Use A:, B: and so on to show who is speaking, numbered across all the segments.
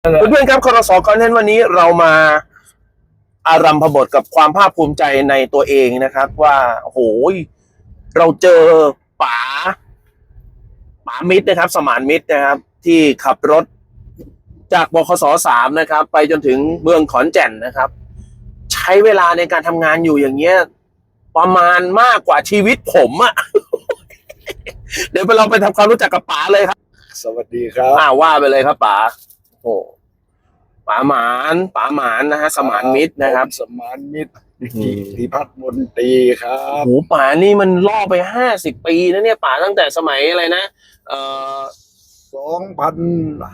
A: เพื่อนๆครับคอรสคอนเทนต์วันนี้เรามาอารัมพบทกับความภาคภูมิใจในตัวเองนะครับ ว่าโอ้โหเราเจอป๋าป๋ามิตรนะครับ สมานมิตรนะครับ ที่ขับรถจากบคสสามนะครับ ไปจนถึงเมืองขอนแก่นนะครับ ใช้เวลาในการทำงานอยู่อย่างเงี้ย ประมาณมากกว่าชีวิตผมอะเดี๋ยวไปลองไปทำความรู้จักกับป๋าเลยครับ
B: สวัสดีครับ
A: อ่าว่าไปเลยครับป๋า โอ้ป๋าหมานป๋าหมานนะฮะสมานมิตรนะครับ
B: ผมสมานมิตร
A: อื้อหือ
B: พิพัฒน์มนตรีครั
A: โอ้
B: บ
A: โหป๋านี่มันล่อไปห้าสิบปีนะเนี่ยป๋าตั้งแต่สมัยอะไรนะเอ่อ
B: สองพัน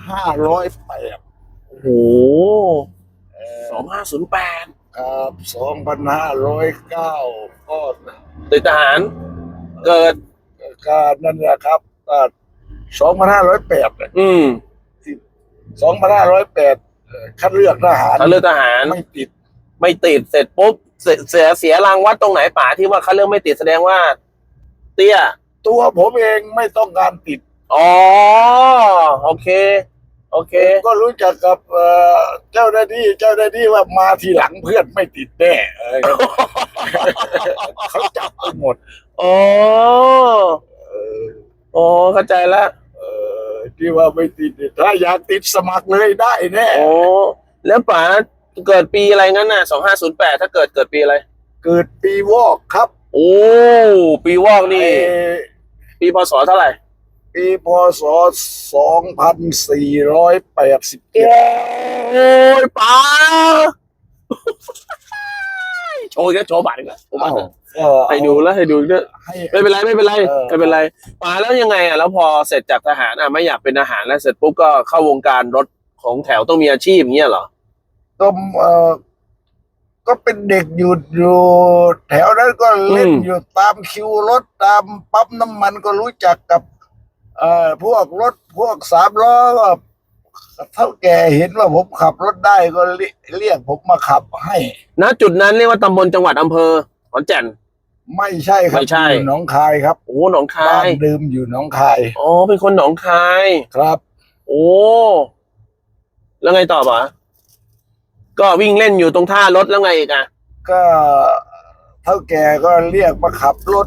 B: ห้าร้อยแปด
A: โอ้โหสองห้าศูนย์แปด
B: ครับสองพันห้าร้อยเก้าก็
A: ติดทหาร เกิด
B: การนั่นแหละครับสองพันห้าร้อยแปด
A: อืม
B: สองพันห้าร้อยแปดคัดเลือกทหาร
A: เขาเลือกทหาร
B: ไม่ติด
A: ไม่ติดเสร็จปุ๊บเสียเสียเสียรางวัดตรงไหนป๋าที่ว่าเขาเลือกไม่ติดแสดงว่า เตี้ย
B: ตัวผมเองไม่ต้องการติด
A: อ๋อโอเค โอเค
B: ก็รู้จักกับเอ่อเจ้าหน้าที่เจ้าหน้าที่ว่ามาทีหลังเพื่อนไม่ติดแน่เออเขาจับไปหมด
A: อ๋อ
B: เออ
A: อ๋อเข้าใจแล้ว
B: เออ ที่ว่าไม่ติดเนี่ยถ้าอยากติดสมัครเลยได้แน่
A: โอ้แล้วป๋าเกิดปีอะไรงั้นน่ะสองห้าศูนย์แปดถ้าเกิดเกิดปีอะไร
B: เกิดปีวอกครับ
A: โอ้ปีวอกนี่
B: เอ่อ
A: ปีพศเท่าไหร่
B: ปีพศสองพันสี่ร้อยแปดสิบเจ็ด
A: โอ้ยป๋า โชว์อีกแล้วโชว์บัตรอีกแล้วโชว์บัตรอีกแล้ว ให้ดูแล้วให้ดูอีกแล้ว
B: ให้
A: ไม่เป็นไรไม่เป็นไร
B: เออ
A: ไม่เป็นไรป๋าแล้วยังไงอะแล้วพอเสร็จจากทหารอะไม่อยากเป็นทหารแล้วเสร็จปุ๊บก็เข้าวงการรถของแถวต้องมีอาชีพอย่างเงี้ยเหรอ
B: ก็เออก็เป็นเด็กอยู่อยู่แถวนั้นก็เล่น
A: อืม
B: อยู่ตามคิวรถตามปั๊มน้ำมันก็รู้จักกับ เอ่อพวกรถพวกสามล้อก็เท่าแก่เห็นว่าผมขับรถได้ก็เรียเรียกผมมาขับให้
A: ณจุดนั้นเรียกว่าตำบลจังหวัดอำเภอขอนแก่น
B: ไม่ใช่ครับ
A: ไม่ใช่
B: อยู่หนองคายครับ
A: โอ้หนองคา
B: บ้าน
A: ย
B: เดิมอยู่หนองคาย
A: อ๋อเป็นคนหนองคาย
B: ครับ
A: โอ้ แล้วไงต่อปะก็วิ่งเล่นอยู่ตรงท่ารถแล้วไงอีกอะ
B: ก็เท่าแก่ก็เรียกมาขับรถ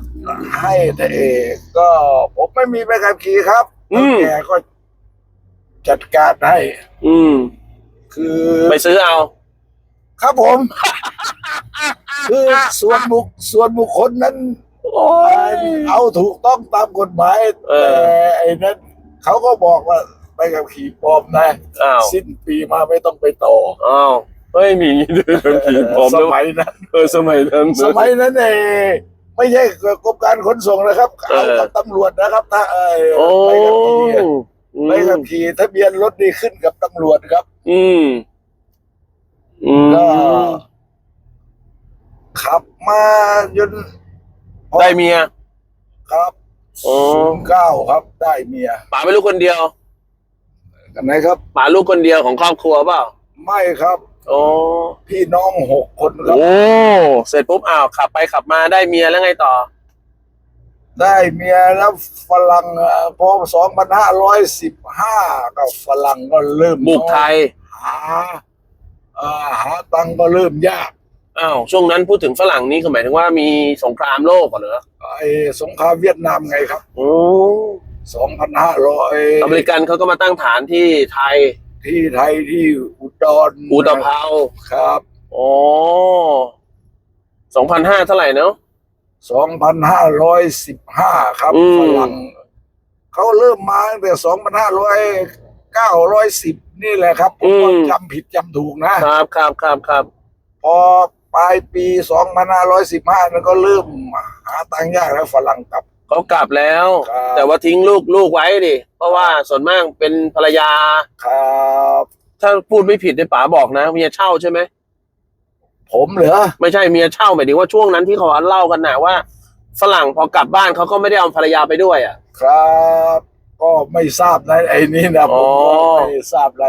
B: ให้แต่เองก็ผมไม่มีใบขับขี่ครับเท่าแก่ก็จัดการให้
A: อืม
B: คือ
A: ไปซื้อเอา
B: ครับผม คือส่วนบุคส่วนบุคคลนั้น
A: โอ้ย
B: เอาถูกต้องตามกฎหมาย
A: เอ
B: แต่
A: อ
B: ไอ้นั้นเขาก็บอกว่าใบขับขี่ปลอมนะ
A: อ้าว
B: สิ้นปีมาไม่ต้องไปต่อ
A: อ้าวเฮ้ยมีด้วยทั้งทีผม
B: ส
A: ด้วย
B: มัยนั้น
A: เออสมัยนั้น
B: สมัยนั้นเองไม่ใช่กรมการขนส่งนะครับ
A: เออ
B: เอากับตำรวจนะครับ ถ้าเออ
A: โอ้
B: ใบขับขี่อะใบขับขี่ทะเบียนรถนี่ขึ้นกับตำรวจครับ
A: อืม อืม
B: ก็ขับ มาจน
A: ได้เมีย
B: ครับ
A: โอ้
B: ศูนย์เก้าครับ ได้เมีย
A: ป๋าเป็นลูกคนเดียว
B: กันไหนครับ
A: ป๋าลูกคนเดียวของครอบครัวเปล่า
B: ไม่ครับ
A: โอ้
B: พี่น้องหกคนครับ
A: โอ้เสร็จปุ๊บอ้าวขับไปขับมาได้เมียแล้วไงต่อ
B: ได้เมียแล้วฝรั่งเอ่อพอสองพันห้าร้อยสิบห้าก็ฝรั่งก็เริ่ม
A: บุกไทย
B: หาอ่าหาตังค์ก็เริ่มยาก
A: อ้าวช่วงนั้นพูดถึงฝรั่งนี่คือหมายถึงว่ามีสงครามโลกเหรอ
B: ไอ้สงครามเวียดนามไงครับ
A: โอ้
B: สองพันห้าร้อย
A: อเมริกันเขาก็มาตั้งฐานที่ไทย
B: ที่ไทยที่อุดร
A: อุตภเปา
B: ครับ
A: โอ้สองพันห้าเท่าไหร่เนาะ
B: สองพันห้าร้อยสิบห้าครับ
A: อืม
B: ฝรั่งเขาเริ่มมาตั้งแต่สองพันห้าร้อยเก้าร้อยสิบนี่แหละครับผมว่าจำผิดจำถูกนะ
A: ครับครับครับครับ
B: พอ ปลายปีสองพันห้าร้อยสิบห้านั้นก็เริ่มหาตังค์ยากแล้วฝรั่งกลับ
A: เขากลับแล้ว
B: ครับ
A: แต่ว่าทิ้งลูกลูกไว้ดิเพราะว่าส่วนมากเป็นภรรยา
B: ครับ
A: ถ้าพูดไม่ผิดในป๋าบอกนะเมียเช่าใช่ไหม
B: ผมเหรอ
A: ไม่ใช่เมียเช่าหมายถึงว่าช่วงนั้นที่เขาเล่ากันนะว่า ฝรั่งพอกลับบ้านเขาก็ไม่ได้เอาภรรยาไปด้วยอะ
B: ครับ ก็ไม่ทราบนะไอ้นี่นะผมก็
A: อ๋อ
B: ไม่ทราบราย